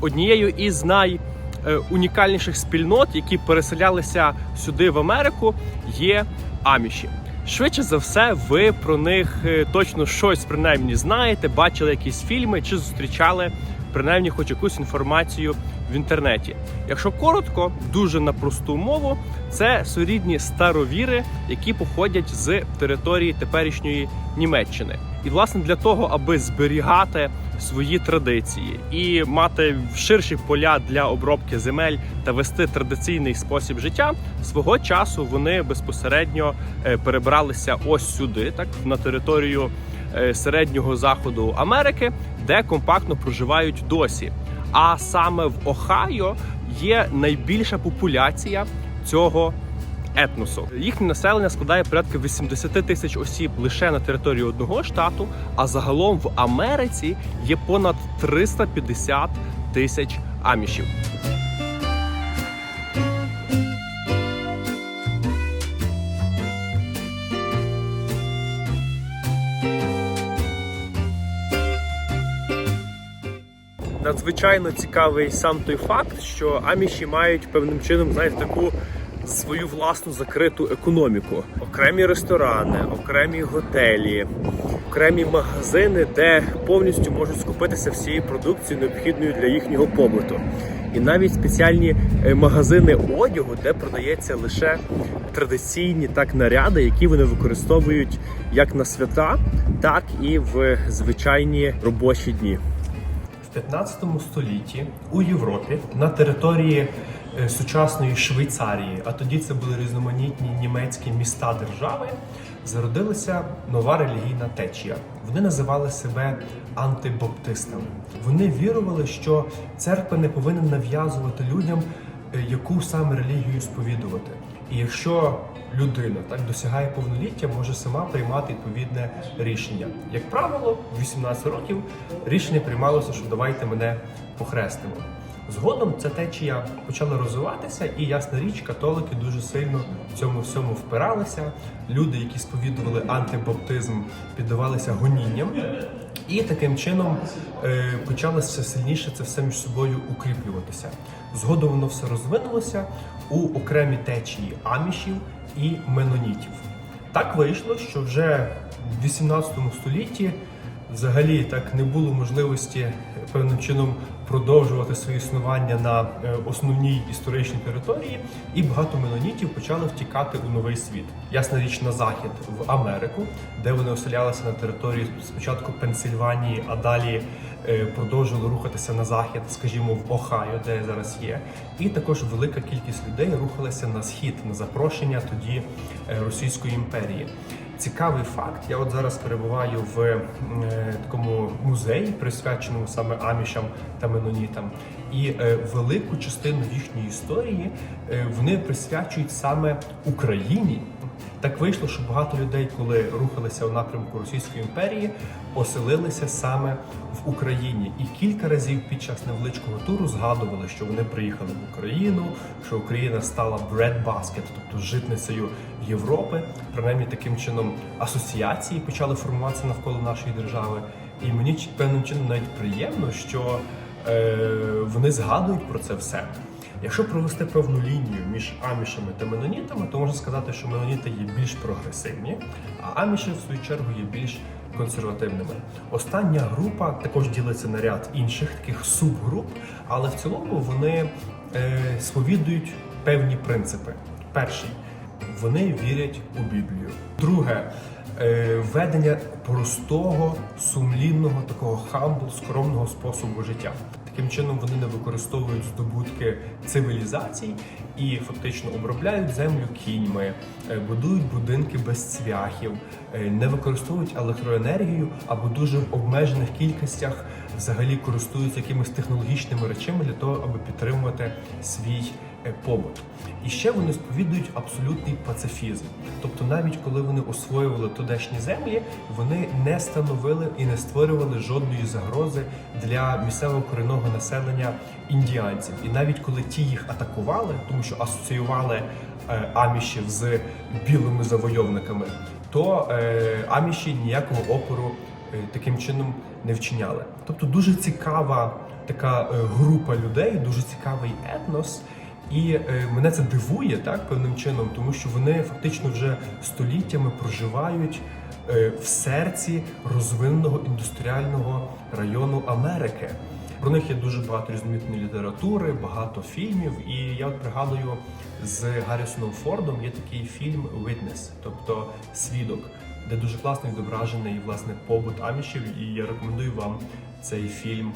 однією із найунікальніших спільнот, які переселялися сюди в Америку, є аміші. Швидше за все, ви про них е, точно щось принаймні знаєте, бачили якісь фільми чи зустрічали принаймні хоч якусь інформацію в інтернеті. Якщо коротко, дуже на просту мову, це сурідні старовіри, які походять з території теперішньої Німеччини. І власне для того, аби зберігати свої традиції і мати ширші поля для обробки земель та вести традиційний спосіб життя, свого часу вони безпосередньо е, перебралися ось сюди, так на територію е, середнього заходу Америки, де компактно проживають досі. А саме в Охайо є найбільша популяція цього етносу. Їхнє населення складає порядка 80 тисяч осіб лише на території одного штату, а загалом в Америці є понад 350 тисяч амішів. Надзвичайно цікавий сам той факт, що аміші мають певним чином, знаєте, таку свою власну закриту економіку. Окремі ресторани, окремі готелі, окремі магазини, де повністю можуть скупитися всією продукцією, необхідною для їхнього побуту. І навіть спеціальні е, магазини одягу, де продається лише традиційні так наряди, які вони використовують як на свята, так і в звичайні робочі дні. В 15 столітті у Європі на території е, сучасної Швейцарії, а тоді це були різноманітні німецькі міста держави, зародилася нова релігійна течія. Вони називали себе антибаптистами. Вони вірували, що церква не повинна нав'язувати людям, яку саме релігію сповідувати. І якщо людина так досягає повноліття, може сама приймати відповідне рішення. Як правило, в 18 років рішення приймалося, що давайте мене похрестимо. Згодом ця течія почала розвиватися, і ясна річ, католики дуже сильно в цьому всьому впиралися. Люди, які сповідували антибаптизм, піддавалися гонінням. І таким чином е, почало все сильніше це все між собою укріплюватися. Згодом воно все розвинулося у окремі течії амішів і менонітів. Так вийшло, що вже в 18 столітті взагалі так не було можливості певним чином продовжувати своє існування на е, основній історичній території, і багато менонітів почали втікати у новий світ. Ясна річ на захід в Америку, де вони оселялися на території спочатку Пенсильванії, а далі е, продовжували рухатися на захід, скажімо, в Ohio, де зараз є. І також велика кількість людей рухалася на схід на запрошення тоді е, Російської імперії. Цікавий факт. Я от зараз перебуваю в е, такому музеї, присвяченому саме амішам та менонітам, і е, велику частину їхньої історії е, вони присвячують саме Україні. Так вийшло, що багато людей, коли рухалися у напрямку Російської імперії, оселилися саме в Україні. І кілька разів під час невеличкого туру згадували, що вони приїхали в Україну, що Україна стала bread basket, тобто житницею Європи. Принаймні таким чином асоціації почали формуватися навколо нашої держави. І мені певним чином навіть приємно, що е, вони згадують про це все. Якщо провести певну лінію між амішами та менонітами, то можна сказати, що меноніти є більш прогресивні, а аміші, в свою чергу, є більш консервативними. Остання група також ділиться на ряд інших таких субгруп, але в цілому вони е, сповідують певні принципи. Перший вони вірять у Біблію. Друге е, ведення простого, сумлінного, такого хамбл, скромного способу життя. Таким чином вони не використовують здобутки цивілізацій і фактично обробляють землю кіньми, е, будують будинки без цвяхів, е, не використовують електроенергію або дуже в обмежених кількостях взагалі користуються якимись технологічними речами для того, аби підтримувати свій побут. І ще вони сповідують абсолютний пацифізм. Тобто, навіть коли вони освоювали тудешні землі, вони не становили і не створювали жодної загрози для місцевого корінного населення індіанців. І навіть коли ті їх атакували, тому що асоціювали е, амішів з білими завойовниками, то е, аміші ніякого опору е, таким чином не вчиняли. Тобто дуже цікава така е, група людей, дуже цікавий етнос. І е, мене це дивує так певним чином, тому що вони фактично вже століттями проживають е, в серці розвиненого індустріального району Америки. Про них є дуже багато різноманітної літератури, багато фільмів. І я от пригадую з Гаррісоном Фордом є такий фільм Witness, тобто свідок, де дуже класно відображений власне побут амішів. І я рекомендую вам цей фільм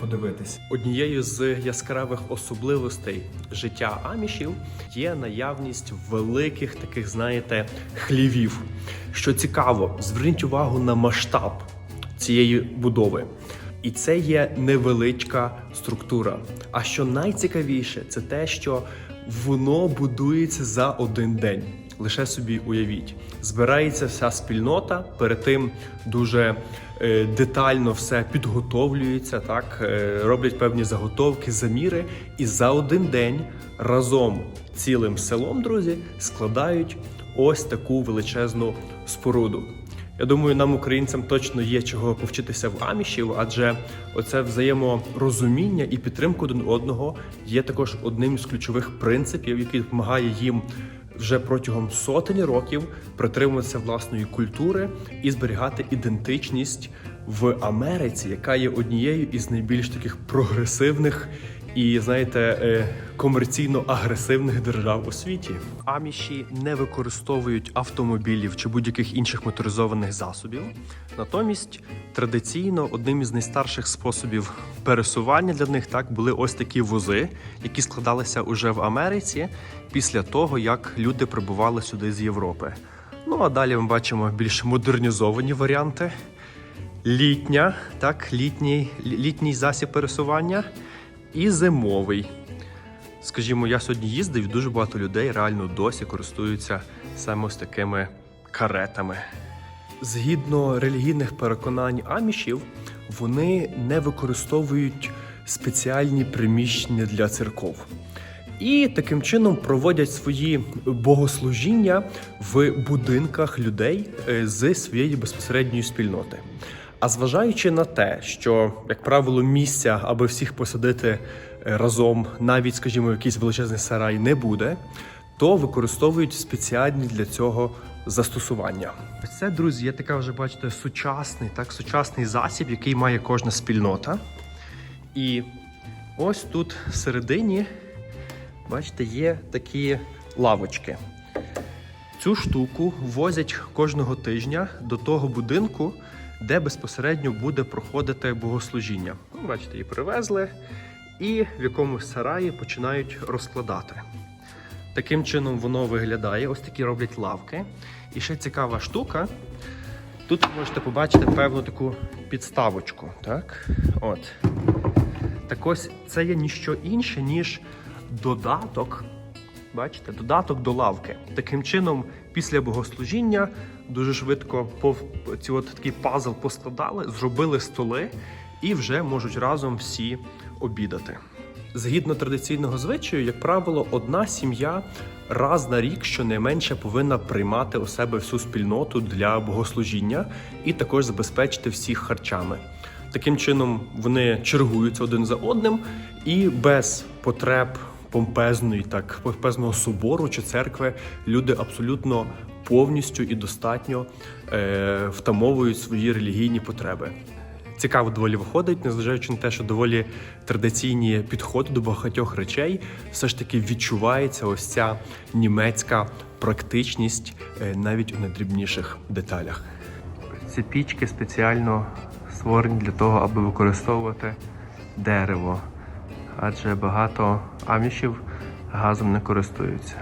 подивитись. Однією з яскравих особливостей життя амішів є наявність великих таких, знаєте, хлівів. Що цікаво, зверніть увагу на масштаб цієї будови. І це є невеличка структура. А що найцікавіше, це те, що воно будується за один день. Лише собі уявіть, збирається вся спільнота, перед тим дуже е, детально все підготовлюється, так е, роблять певні заготовки, заміри, і за один день разом цілим селом, друзі, складають ось таку величезну споруду. Я думаю, нам, українцям, точно є чого повчитися в амішів, адже оце взаєморозуміння і підтримка один одного є також одним з ключових принципів, який допомагає їм вже протягом сотень років притримуватися власної культури і зберігати ідентичність в Америці, яка є однією із найбільш таких прогресивних і знаєте, е, комерційно агресивних держав у світі. Аміші не використовують автомобілів чи будь-яких інших моторизованих засобів. Натомість традиційно одним із найстарших способів пересування для них так були ось такі вози, які складалися уже в Америці після того, як люди прибували сюди з Європи. Ну а далі ми бачимо більш модернізовані варіанти. Літня, так, літній, літній засіб пересування і зимовий. Скажімо, я сьогодні їздив, і дуже багато людей реально досі користуються саме ось такими каретами. Згідно релігійних переконань амішів, вони не використовують спеціальні приміщення для церков. І таким чином проводять свої богослужіння в будинках людей е, з своєї безпосередньої спільноти. А зважаючи на те, що, як правило, місця, аби всіх посадити разом, навіть, скажімо, якийсь величезний сарай не буде, то використовують спеціальні для цього застосування. Це, друзі, є така вже, бачите, сучасний, так, сучасний засіб, який має кожна спільнота. І ось тут всередині, бачите, є такі лавочки. Цю штуку возять кожного тижня до того будинку, де безпосередньо буде проходити богослужіння. Ну, Бачите, її привезли і в якомусь сараї починають розкладати. Таким чином воно виглядає. Ось такі роблять лавки. І ще цікава штука. Тут ви можете побачити певну таку підставочку. Так? От. Так ось це є ніщо інше, ніж додаток. Бачите, додаток до лавки. Таким чином, після богослужіння дуже швидко пов... ці от такий пазл поскладали, зробили столи і вже можуть разом всі обідати. Згідно традиційного звичаю, як правило, одна сім'я раз на рік щонайменше повинна приймати у себе всю спільноту для богослужіння і також забезпечити всіх харчами. Таким чином вони чергуються один за одним і без потреб помпезної, так помпезного собору чи церкви люди абсолютно повністю і достатньо е, втамовують свої релігійні потреби. Цікаво доволі виходить, незважаючи на те, що доволі традиційні підходи до багатьох речей, все ж таки відчувається ось ця німецька практичність е, навіть у найдрібніших деталях. Ці пічки спеціально створені для того, аби використовувати дерево, адже багато амішів газом не користуються.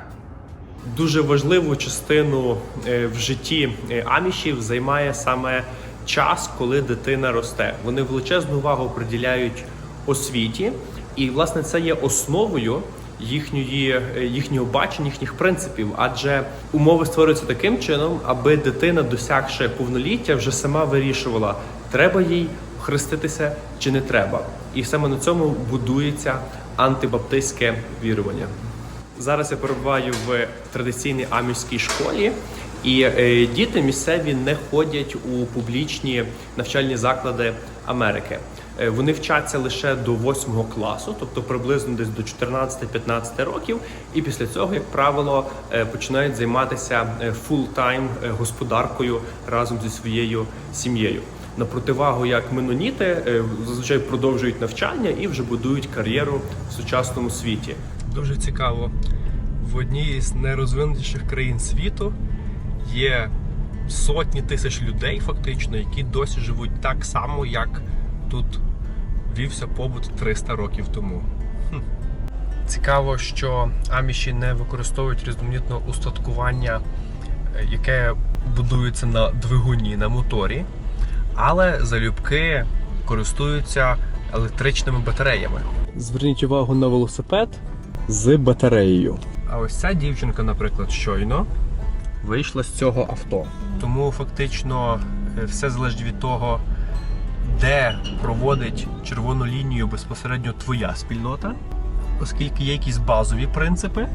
Дуже важливу частину е, в житті е, амішів займає саме час, коли дитина росте. Вони величезну увагу приділяють освіті, і власне це є основою їхньої е, їхнього бачення, їхніх принципів. Адже умови створюються таким чином, аби дитина, досягши повноліття, вже сама вирішувала, треба їй хреститися чи не треба. І саме на цьому будується антибаптистське вірування. Зараз я перебуваю в традиційній аміській школі, і е, діти місцеві не ходять у публічні навчальні заклади Америки. Е, Вони вчаться лише до 8 класу, тобто приблизно десь до 14-15 років, і після цього, як правило, е, починають займатися фул-тайм господаркою разом зі своєю сім'єю. На противагу, як меноніти, зазвичай продовжують навчання і вже будують кар'єру в сучасному світі. Дуже цікаво. В одній з найрозвинутіших країн світу є сотні тисяч людей, фактично, які досі живуть так само, як тут вівся побут 300 років тому. Хм. Цікаво, що аміші не використовують різноманітне устаткування, е, яке будується на двигуні, на моторі, але залюбки користуються електричними батареями. Зверніть увагу на велосипед з батареєю. А ось ця дівчинка, наприклад, щойно вийшла з цього авто. Тому фактично е, все залежить від того, де проводить червону лінію безпосередньо твоя спільнота, оскільки є якісь базові принципи.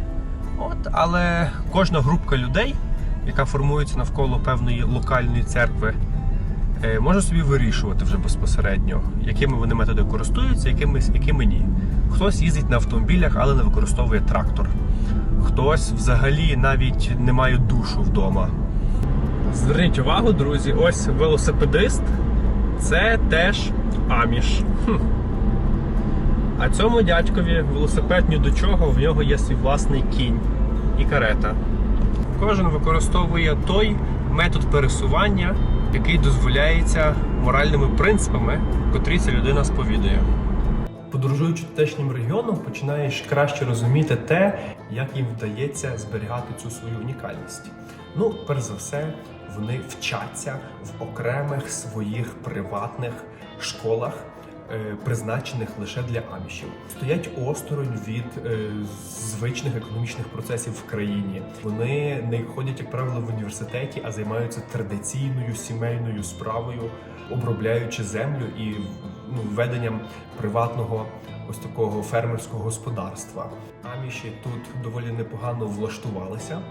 От, але кожна групка людей, яка формується навколо певної локальної церкви, е, може собі вирішувати вже безпосередньо, якими вони методи користуються, якими, якими ні. Хтось їздить на автомобілях, але не використовує трактор. Хтось взагалі навіть не має душу вдома. Зверніть увагу, друзі, ось велосипедист це теж аміш. Хм. А цьому дядькові велосипед ні до чого, в нього є свій власний кінь і карета. Кожен використовує той метод пересування, який дозволяється моральними принципами, котрі ця людина сповідує. Подорожуючи тутешнім регіоном, починаєш краще розуміти те, як їм вдається зберігати цю свою унікальність. Ну, перш за все, вони вчаться в окремих своїх приватних школах, е, призначених лише для амішів. Стоять осторонь від е, звичних економічних процесів в країні. Вони не ходять, як правило, в університеті, а займаються традиційною сімейною справою, обробляючи землю і ну, веденням приватного ось такого фермерського господарства. Аміші тут доволі непогано влаштувалися.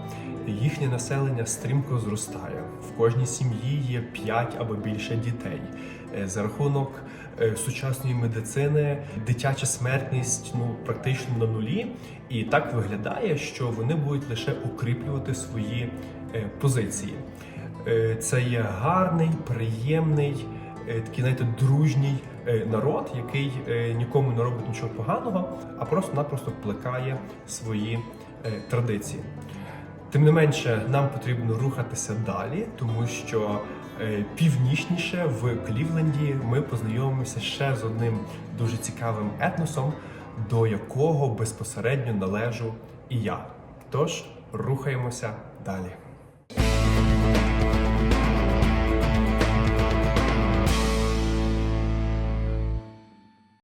Їхнє населення стрімко зростає. В кожній сім'ї є 5 або більше дітей. Е, За рахунок е, сучасної медицини дитяча смертність ну практично на нулі, і так виглядає, що вони будуть лише укріплювати свої е, позиції. Це є гарний, приємний, такий, знаєте, дружній народ, який е, нікому не робить нічого поганого, а просто-напросто плекає свої е, традиції. Тим не менше, нам потрібно рухатися далі, тому що е, північніше в Клівленді ми познайомимося ще з одним дуже цікавим етносом, до якого безпосередньо належу і я. Тож рухаємося далі.